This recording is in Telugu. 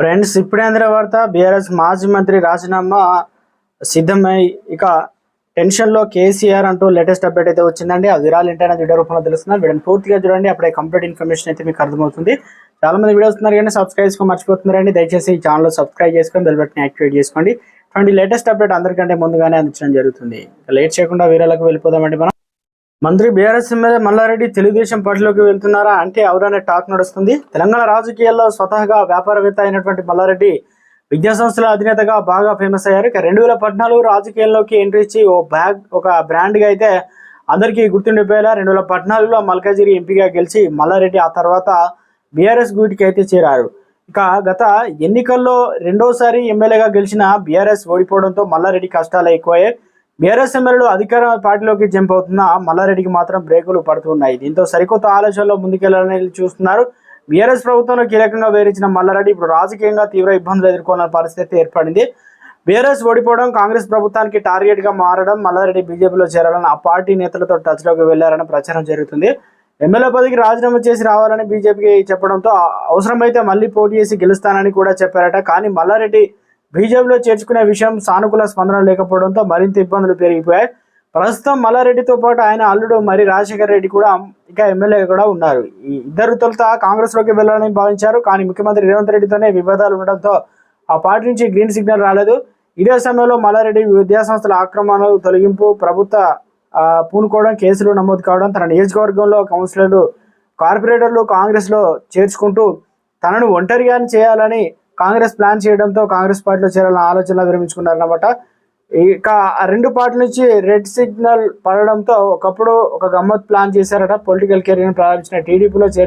ఫ్రెండ్స్ ఇప్పుడేంద్ర వార్త బీఆర్ఎస్ మాజీ మంత్రి రాజీనామా సిద్ధమై ఇక టెన్షన్లో కేసీఆర్ అంటూ లేటెస్ట్ అప్డేట్ అయితే వచ్చిందండి. ఆ విరాలు ఏంటనేది వీడియో రూపంలో తెలుస్తున్నారు వీడియోని పూర్తిగా చూడండి. అప్పుడే కంప్లీట్ ఇన్ఫర్మేషన్ అయితే మీకు అర్థమవుతుంది. చాలా మంది వీడియోస్ ఉన్నారు కానీ సబ్స్క్రైబ్ చేసుకో మర్చిపోతున్నారండి. దయచేసి ఈ ఛానల్ సబ్స్క్రైబ్ చేసుకొని బెల్ బటన్ యాక్టివేట్ చేసుకోండి. ఇటువంటి లేటెస్ట్ అప్డేట్ అందరికంటే ముందుగానే అందించడం జరుగుతుంది. లేట్ చేయకుండా వీరాలకు వెళ్ళిపోదామండి మనం. మంత్రి బీఆర్ఎస్ ఎమ్మెల్యే మల్లారెడ్డి తెలుగుదేశం పార్టీలోకి వెళ్తున్నారా అంటే ఎవరనే టాక్ నడుస్తుంది. తెలంగాణ రాజకీయాల్లో స్వతహాగా వ్యాపారవేత్త అయినటువంటి మల్లారెడ్డి విద్యా సంస్థల అధినేతగా బాగా ఫేమస్ అయ్యారు. ఇక రెండు వేల పద్నాలుగు రాజకీయాల్లోకి ఎంట్రీ ఇచ్చి ఓ బ్యాగ్ ఒక బ్రాండ్గా అయితే అందరికీ గుర్తుండిపోయేలా రెండు వేల పద్నాలుగులో మల్కాజిరి ఎంపీగా గెలిచి మల్లారెడ్డి ఆ తర్వాత బీఆర్ఎస్ గూటికి అయితే చేరారు. ఇక గత ఎన్నికల్లో రెండోసారి ఎమ్మెల్యేగా గెలిచిన బీఆర్ఎస్ ఓడిపోవడంతో మల్లారెడ్డి కష్టాలు ఎక్కువయ్యాయి. బీఆర్ఎస్ ఎమ్మెల్యేలు అధికార పార్టీలోకి జంప్ అవుతున్న మల్లారెడ్డికి మాత్రం బ్రేకులు పడుతున్నాయి దీంతో సరికొత్త ఆలోచనలో ముందుకెళ్ళాలని చూస్తున్నారు. బీఆర్ఎస్ ప్రభుత్వంలో కీలకంగా వేరించిన మల్లారెడ్డి ఇప్పుడు రాజకీయంగా తీవ్ర ఇబ్బందులు ఎదుర్కొన్న పరిస్థితి ఏర్పడింది. బీఆర్ఎస్ ఓడిపోవడం కాంగ్రెస్ ప్రభుత్వానికి టార్గెట్గా మారడం మల్లారెడ్డి బీజేపీలో చేరాలని ఆ పార్టీ నేతలతో టచ్లోకి వెళ్ళారని ప్రచారం జరుగుతుంది. ఎమ్మెల్యే పదవికి రాజీనామా చేసి రావాలని బీజేపీకి చెప్పడంతో అవసరమైతే మళ్ళీ పోటీ చేసి గెలుస్తానని కూడా చెప్పారట. కానీ మల్లారెడ్డి బీజేపీలో చేర్చుకునే విషయం సానుకూల స్పందన లేకపోవడంతో మరింత ఇబ్బందులు పెరిగిపోయాయి. ప్రస్తుతం మల్లారెడ్డితో పాటు ఆయన అల్లుడు మరి రాజశేఖర రెడ్డి కూడా ఇక ఎమ్మెల్యే కూడా ఉన్నారు. ఈ ఇద్దరు తొలుత కాంగ్రెస్లోకి వెళ్ళాలని భావించారు కానీ ముఖ్యమంత్రి రేవంత్ రెడ్డితోనే వివాదాలు ఉండడంతో ఆ పార్టీ నుంచి గ్రీన్ సిగ్నల్ రాలేదు. ఇదే సమయంలో మల్లారెడ్డి విద్యాసంస్థల ఆక్రమణలు తొలగింపు ప్రభుత్వ పూనుకోవడం కేసులు నమోదు కావడం తన నియోజకవర్గంలో కౌన్సిలర్లు కార్పొరేటర్లు కాంగ్రెస్లో చేర్చుకుంటూ తనను ఒంటరిగాని చేయాలని కాంగ్రెస్ ప్లాన్ చేయడంతో కాంగ్రెస్ పార్టీలో చేరాలని ఆలోచన విరమించుకున్నారన్నమాట ఇక రెండు పార్టీల నుంచి రెడ్ సిగ్నల్ పడడంతో ఒకప్పుడు ఒక గమ్మత్ ప్లాన్ చేశారట పొలిటికల్ కెరీర్ ప్రారంభించిన టీడీపీలో చేరి